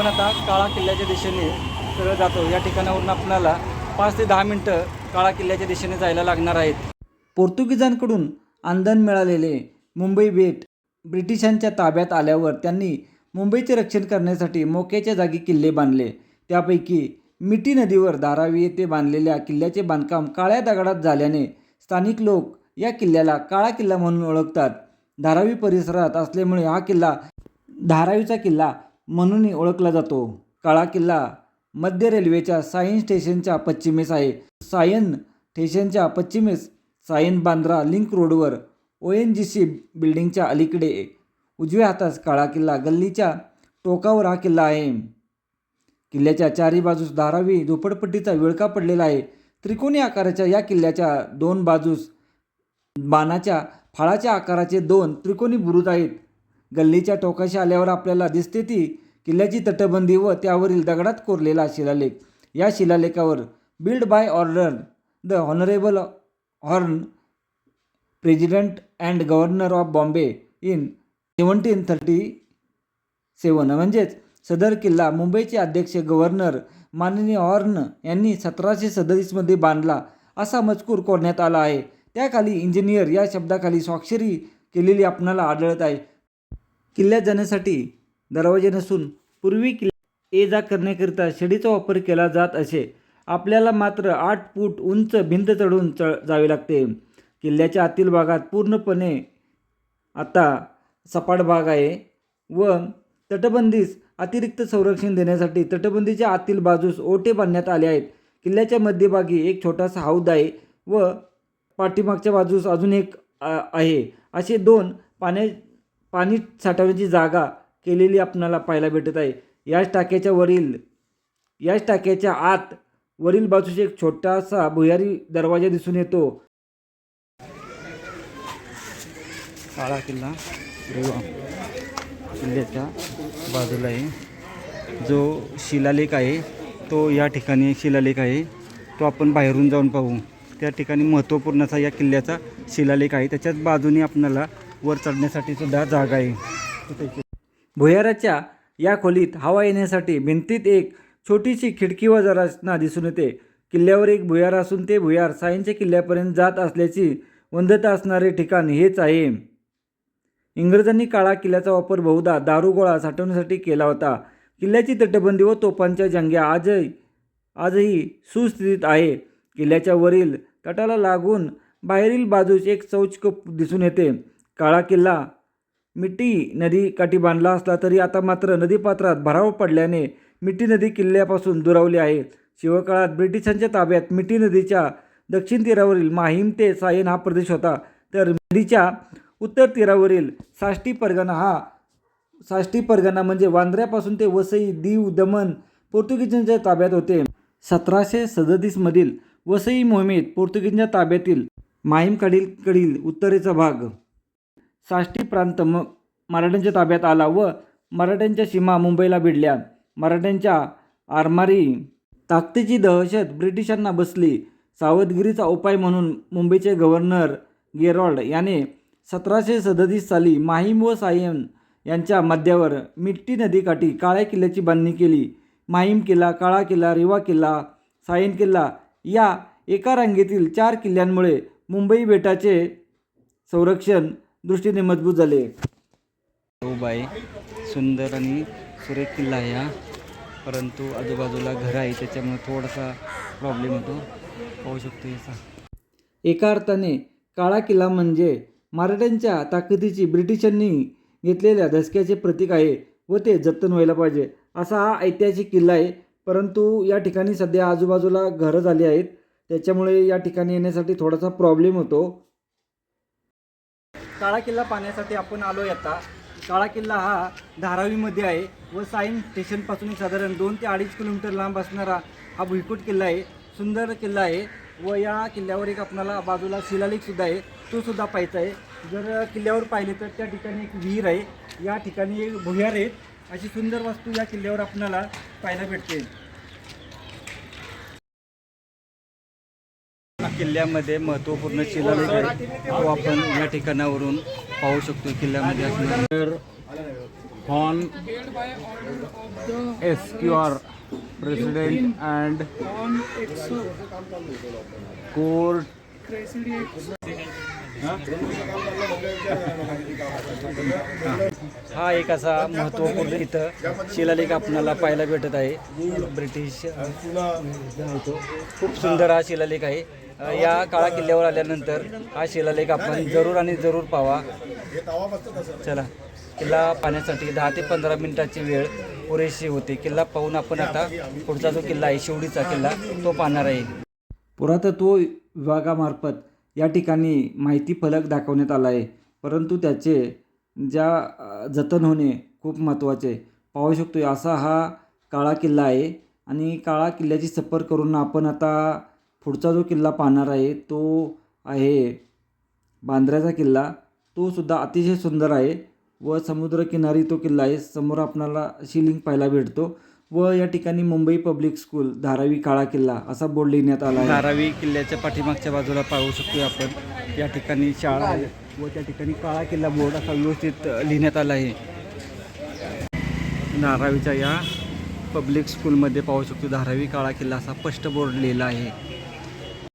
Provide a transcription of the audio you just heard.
आपण आता काळा किल्ल्याच्या दिशेने सरळ जातो. या ठिकाणावरून आपल्याला पाच ते दहा मिनटं काळा किल्ल्याच्या दिशेने जायला लागणार आहेत. पोर्तुगीजांकडून आंदण मिळालेले मुंबई बेट ब्रिटिशांच्या ताब्यात आल्यावर त्यांनी मुंबईचे रक्षण करण्यासाठी मोक्याच्या जागी किल्ले बांधले. त्यापैकी मिठी नदीवर धारावी येथे बांधलेल्या किल्ल्याचे बांधकाम काळ्या दगडात झाल्याने स्थानिक लोक या किल्ल्याला काळा किल्ला म्हणून ओळखतात. धारावी परिसरात असल्यामुळे हा किल्ला धारावीचा किल्ला म्हणूनही ओळखला जातो. काळा किल्ला मध्य रेल्वेच्या सायन स्टेशनच्या पश्चिमेस आहे. सायन स्टेशनच्या पश्चिमेस सायन बांद्रा लिंक रोडवर ओ एन जी सी बिल्डिंगच्या अलीकडे उजव्या हातास काळा किल्ला गल्लीच्या टोकावर हा किल्ला आहे. किल्ल्याच्या चारी बाजूस धारावी झोपडपट्टीचा विळका पडलेला आहे. त्रिकोणी आकाराच्या या किल्ल्याच्या दोन बाजूस बाणाच्या फाळाच्या आकाराचे दोन त्रिकोणी बुरुज आहेत. गल्लीच्या टोकाशी आल्यावर आपल्याला दिसते ती किल्ल्याची तटबंदी व त्यावरील दगडात कोरलेला शिलालेख. या शिलालेखावर build by order the honourable horn president and governor of Bombay in seventeen thirty seven. म्हणजेच सदर किल्ला मुंबईचे अध्यक्ष गव्हर्नर माननीय हॉर्न यांनी सतराशे सदतीसमध्ये बांधला असा मजकूर कोरण्यात आला आहे. त्याखाली इंजिनियर या शब्दाखाली स्वाक्षरी केलेली आपणाला आढळत आहे. किल्ल्यात जाण्यासाठी दरवाजे नसून पूर्वी किल्ला ये जा करण्याकरिता शिडीचा वापर केला जात असे. आपल्याला मात्र आठ फूट उंच भिंत चढून च जावे लागते. किल्ल्याच्या आतील भागात पूर्णपणे आता सपाट भाग आहे व तटबंदीस अतिरिक्त संरक्षण देण्यासाठी तटबंदीच्या आतील बाजूस ओटे बांधण्यात आले आहेत. किल्ल्याच्या मध्यभागी एक छोटासा हौद आहे व पाठीमागच्या बाजूस अजून एक आहे. असे दोन पाण्या पाणी साठवण्याची जागा केलेली आपणाला पाहायला भेटत आहे. याच टाक्याच्या वरील याच टाक्याच्या आत वरील बाजूस एक छोटासा भुयारी दरवाजा दिसून येतो. काळा किल्ला किल्ल्याच्या बाजूला आहे. जो शिलालेख आहे तो या ठिकाणी शिलालेख आहे. तो आपण बाहेरून जाऊन पाहू. त्या ठिकाणी महत्त्वपूर्ण असा या किल्ल्याचा शिलालेख आहे. त्याच्याच बाजूने आपल्याला वर चढण्यासाठी सुद्धा जागा आहे. भुयाराच्या या खोलीत हवा येण्यासाठी भिंतीत एक छोटीशी खिडकी व रचना दिसून येते. किल्ल्यावर एक भुयार असून ते भुयार सायनच्या किल्ल्यापर्यंत जात असल्याची वंदता असणारे ठिकाण हेच आहे. इंग्रजांनी काळा किल्ल्याचा वापर बहुधा दारुगोळा साठवण्यासाठी केला होता. किल्ल्याची तटबंदी व तोफांच्या जंग्या आजही आजही सुस्थितीत आहे. किल्ल्याच्या वरील तटाला लागून बाहेरील बाजूस एक चौचकप दिसून येते. काळा किल्ला मिठी नदी काठी बांधला असला तरी आता मात्र नदीपात्रात भराव पडल्याने मिठी नदी किल्ल्यापासून दुरावली आहे. शिवकाळात ब्रिटिशांच्या ताब्यात मिठी नदीच्या दक्षिण तीरावरील माहीम ते सायन हा प्रदेश होता. तर नदीच्या उत्तर तीरावरील साष्टी परगणा हा साष्टी परगणा म्हणजे वांद्र्यापासून ते वसई दीव दमन पोर्तुगीजांच्या ताब्यात होते. सतराशे सदतीसमधील वसई मोहिमेत पोर्तुगीजांच्या ताब्यातील माहीमकडील कडील उत्तरेचा भाग साष्टी प्रांत म मराठ्यांच्या ताब्यात आला व मराठ्यांच्या सीमा मुंबईला भिडल्या. मराठ्यांच्या आरमारी ताकदीची दहशत ब्रिटिशांना बसली. सावधगिरीचा उपाय म्हणून मुंबईचे गव्हर्नर गेरॉल्ड याने सतराशे सदतीस साली माहीम व सायन यांच्या मध्यावर मिट्टी नदीकाठी काळ्या किल्ल्याची बांधणी केली. माहीम किल्ला काळा किल्ला रिवा किल्ला सायन किल्ला या एका रांगेतील चार किल्ल्यांमुळे मुंबई बेटाचे संरक्षण दृष्टीने मजबूत झाले. बाई सुंदर आणि सुरेख किल्ला आहे हा. परंतु आजूबाजूला घर आहे त्याच्यामुळे थोडासा प्रॉब्लेम होतो. पाहू शकतो याचा. एका अर्थाने काळा किल्ला म्हणजे मराठ्यांच्या ताकदीची ब्रिटिशांनी घेतलेल्या धसक्याचे प्रतीक आहे व ते जतन व्हायला पाहिजे असा हा ऐतिहासिक किल्ला आहे. परंतु या ठिकाणी सध्या आजूबाजूला घरं झाली आहेत त्याच्यामुळे या ठिकाणी येण्यासाठी थोडासा प्रॉब्लेम होतो. काळा किल्ला पाहण्यासाठी आपण आलो आता. काळा किल्ला हा धारावीमध्ये आहे व साईन स्टेशनपासून साधारण दोन ते अडीच किलोमीटर लांब असणारा हा भुईकोट किल्ला आहे. सुंदर किल्ला आहे व या किल्ल्यावर एक आपणाला बाजूला शिलालेखसुद्धा आहे. तो सुद्धा पाहायचा आहे. जर किल्ल्यावर पाहिले तर त्या ठिकाणी एक विहीर आहे. या ठिकाणी एक भुयार आहेत अशी सुंदर वास्तू या किल्ल्यावर आपणाला पाहायला भेटते. किल्ल्यामध्ये महत्त्वपूर्ण शिलालेख आहे तो आपण या ठिकाणावरून पाहू शकतो किल्ल्यामध्ये असणार. SQR President and on exo Court. Cressidi हा एक असा महत्त्वपूर्ण इथं शिलालेख आपल्याला पाहायला भेटत आहे. ब्रिटिश. खूप सुंदर हा शिलालेख आहे. या काळा किल्ल्यावर आल्यानंतर हा शिलालेख आपण जरूर आणि जरूर पावा. चला किल्ला पाहण्यासाठी दहा ते पंधरा मिनिटाची वेळ पुरेशी होते. किल्ला पाहून आपण आता पुढचा जो किल्ला आहे शिवडीचा किल्ला तो पाहणार आहे. पुरातत्व विभागामार्फत या ठिकाणी माहिती फलक दाखवण्यात आला आहे. परंतु त्याचे ज्या जतन होणे खूप महत्त्वाचे. आहे. पाहू शकतो असा हा काळा किल्ला आहे. आणि काळा किल्ल्याची सफर करून आपण आता पुढचा जो किल्ला पाहणार आहे तो आहे बांद्र्याचा किल्ला. तो सुद्धा अतिशय सुंदर आहे व समुद्रकिनारी तो किल्ला आहे. समोर आपणाला शिलिंग पाहायला भेटतो. व या ठिकाणी मुंबई पब्लिक स्कूल धारावी काळा किल्ला असा बोर्ड लिहिण्यात आला आहे. धारावी किल्ल्याच्या पाठीमागच्या बाजूला पाहू शकतो आपण. या ठिकाणी शाळा आहे व त्या ठिकाणी काळा किल्ला बोर्ड असा व्यवस्थित लिहिण्यात आला आहे. धारावीच्या या पब्लिक स्कूलमध्ये पाहू शकतो. धारावी काळा किल्ला असा स्पष्ट बोर्ड लिहिला आहे.